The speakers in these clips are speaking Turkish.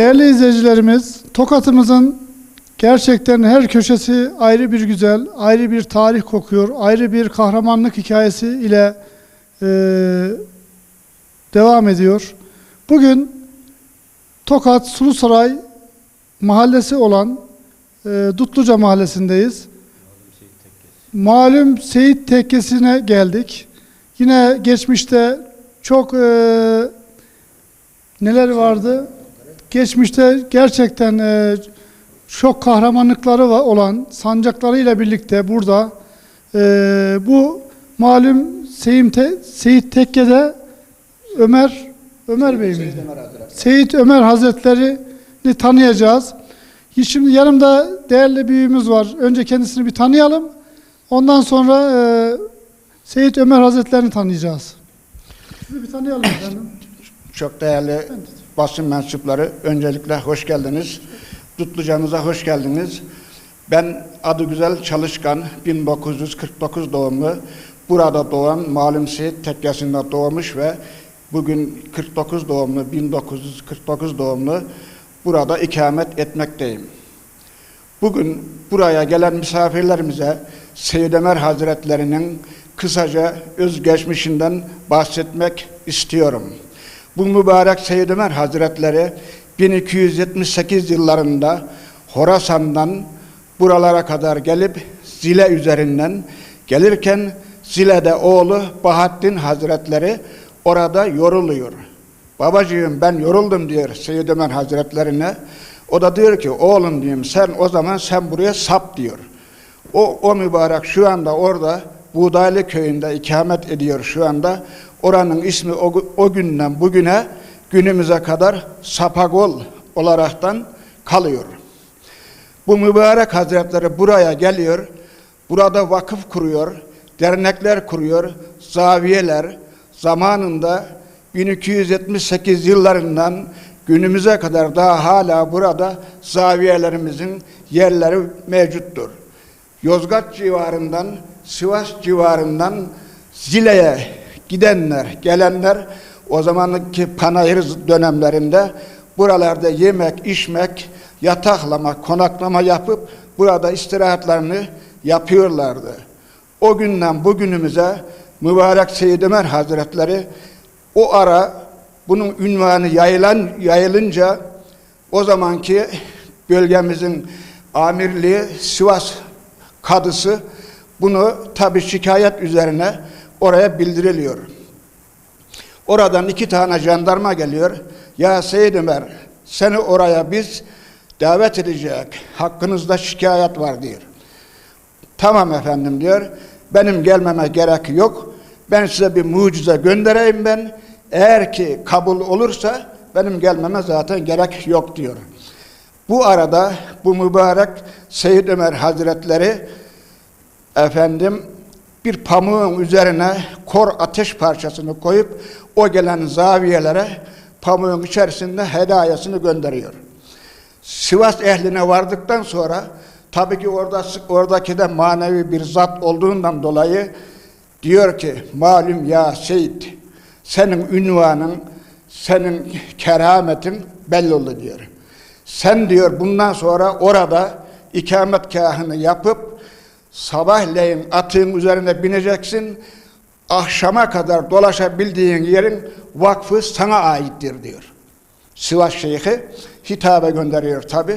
Değerli izleyicilerimiz, Tokat'ımızın gerçekten her köşesi ayrı bir güzel, ayrı bir tarih kokuyor, ayrı bir kahramanlık hikayesi ile e, devam ediyor. Bugün Tokat Sulusaray mahallesi olan e, Dutluca mahallesindeyiz. Malum Seyit Tekkesi'ne geldik. Yine geçmişte çok e, neler vardı? Geçmişte gerçekten e, çok kahramanlıkları va- olan sancaklarıyla birlikte burada e, bu malum Seyim Te- Seyit Tekke'de Ömer Ömer Bey miydi? Seyit Ömer Hazretleri'ni tanıyacağız. Şimdi yanımda değerli büyüğümüz var. Önce kendisini bir tanıyalım. Ondan sonra e, Seyit Ömer Hazretleri'ni tanıyacağız. Sizi bir tanıyalım efendim. Çok değerli basın mensupları, öncelikle hoş geldiniz. Tutlucamıza hoş geldiniz. Ben adı güzel Çalışkan, 1949 doğumlu. Burada doğan Malum Tekkesi'nde doğmuş ve bugün 49 doğumlu, 1949 doğumlu burada ikamet etmekteyim. Bugün buraya gelen misafirlerimize Seyyid Ömer Hazretlerinin kısaca özgeçmişinden bahsetmek istiyorum. Bu mübarek Seyyid Ömer Hazretleri 1278 yıllarında Horasan'dan buralara kadar gelip Zile üzerinden gelirken Zile'de oğlu Bahattin Hazretleri orada yoruluyor. Babacığım ben yoruldum diyor Seyyid Ömer Hazretlerine. O da diyor ki oğlum diyeyim sen o zaman sen buraya sap diyor. O, o mübarek şu anda orada Buğdaylı köyünde ikamet ediyor şu anda. Oranın ismi o, o günden bugüne günümüze kadar Sapagol olaraktan kalıyor. Bu mübarek hazretleri buraya geliyor. Burada vakıf kuruyor, dernekler kuruyor, zaviyeler zamanında 1278 yıllarından günümüze kadar daha hala burada zaviyelerimizin yerleri mevcuttur. Yozgat civarından, Sivas civarından Zile'ye gidenler, gelenler o zamanki panayır dönemlerinde buralarda yemek, içmek, yataklama, konaklama yapıp burada istirahatlarını yapıyorlardı. O günden bugünümüze mübarek Seyyid Ömer Hazretleri o ara bunun ünvanı yayılan, yayılınca o zamanki bölgemizin amirliği Sivas kadısı bunu tabi şikayet üzerine oraya bildiriliyor. Oradan iki tane jandarma geliyor. Ya Seyyid Ömer seni oraya biz davet edecek. Hakkınızda şikayet var diyor. Tamam efendim diyor. Benim gelmeme gerek yok. Ben size bir mucize göndereyim ben. Eğer ki kabul olursa benim gelmeme zaten gerek yok diyor. Bu arada bu mübarek Seyyid Ömer Hazretleri efendim bir pamuğun üzerine kor ateş parçasını koyup o gelen zaviyelere pamuğun içerisinde hedayasını gönderiyor. Sivas ehline vardıktan sonra tabii ki orada oradaki de manevi bir zat olduğundan dolayı diyor ki malum ya Seyit senin ünvanın senin kerametin belli oldu diyor. Sen diyor bundan sonra orada ikametgahını yapıp sabahleyin atın üzerine bineceksin. Akşama kadar dolaşabildiğin yerin vakfı sana aittir diyor. Sivas Şeyhi hitabe gönderiyor tabi.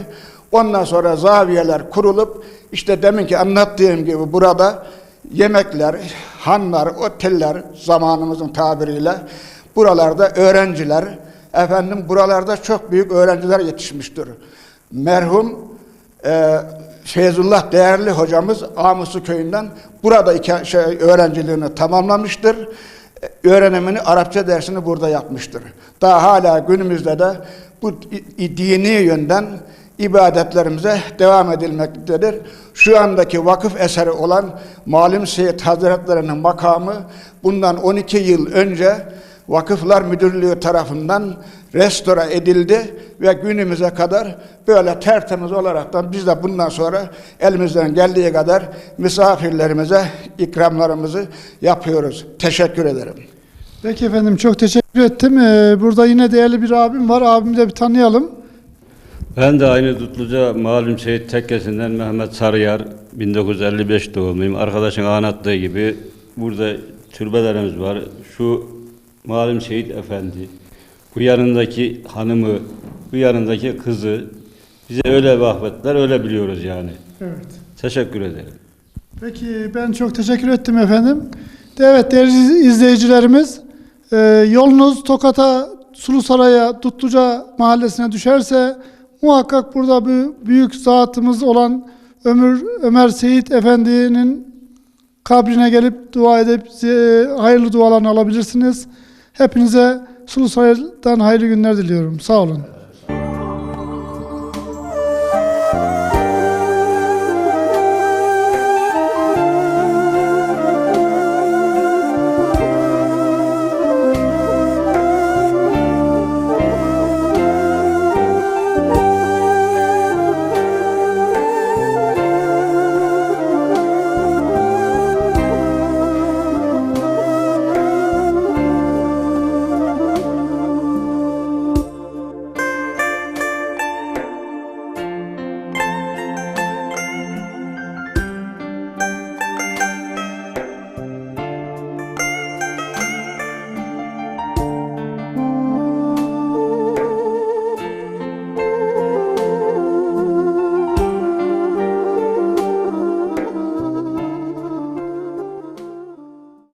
Ondan sonra zaviyeler kurulup işte deminki anlattığım gibi burada yemekler, hanlar, oteller zamanımızın tabiriyle buralarda öğrenciler efendim buralarda çok büyük öğrenciler yetişmiştir. Merhum e, Feyzullah değerli hocamız Amusu köyünden burada iki, şey, öğrenciliğini tamamlamıştır. E, Öğrenimini Arapça dersini burada yapmıştır. Daha hala günümüzde de bu dini yönden ibadetlerimize devam edilmektedir. Şu andaki vakıf eseri olan Malim Seyyid Hazretleri'nin makamı bundan 12 yıl önce Vakıflar Müdürlüğü tarafından restore edildi ve günümüze kadar böyle tertemiz olaraktan biz de bundan sonra elimizden geldiği kadar misafirlerimize ikramlarımızı yapıyoruz. Teşekkür ederim. Peki efendim çok teşekkür ettim. Ee, burada yine değerli bir abim var. Abimi de bir tanıyalım. Ben de aynı Dutluca malum şehit tekkesinden Mehmet Sarıyar 1955 doğumluyum. Arkadaşın anlattığı gibi burada türbelerimiz var. Şu malum şehit efendi, bu yanındaki hanımı, bu yanındaki kızı bize öyle vahbetler öyle biliyoruz yani. Evet. Teşekkür ederim. Peki ben çok teşekkür ettim efendim. Evet değerli izleyicilerimiz e, yolunuz Tokat'a Sulusaray'a Dutluca mahallesine düşerse muhakkak burada bir büyük zatımız olan Ömür Ömer Seyit Efendi'nin kabrine gelip dua edip e, hayırlı dualarını alabilirsiniz. Hepinize Sulusaray'dan hayırlı günler diliyorum. Sağ olun.